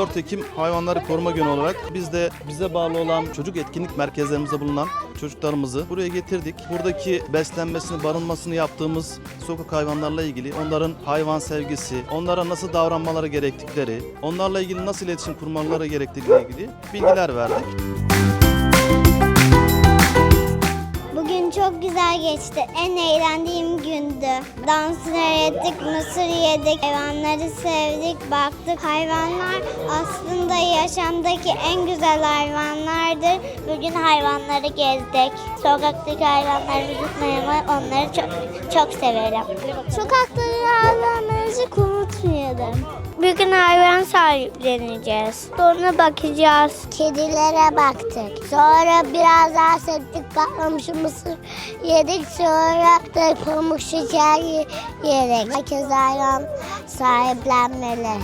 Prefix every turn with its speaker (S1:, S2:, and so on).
S1: 14 Ekim Hayvanları Koruma Günü olarak biz de bize bağlı olan çocuk etkinlik merkezlerimizde bulunan çocuklarımızı buraya getirdik. Buradaki beslenmesini, barınmasını yaptığımız sokak hayvanlarla ilgili onların hayvan sevgisi, onlara nasıl davranmaları gerektikleri, onlarla ilgili nasıl iletişim kurmaları gerektiğiyle ilgili bilgiler verdik.
S2: Bugün çok güzel geçti. En eğlendiğim. Danslar ettik, mısır yedik, hayvanları sevdik, baktık. Hayvanlar aslında yaşamdaki en güzel hayvanlardır. Bugün hayvanları gezdik. Sokaktaki hayvanları tutmayı onları çok çok severim. Sokaktaki hayvanları unutmayalım. Sahipleneceğiz. Sonra bakacağız. Kedilere baktık. Sonra biraz daha septik patlamış mısır yedik. Sonra da pamuk şeker ye- yedik. Herkes hayvan sahiplenmeli.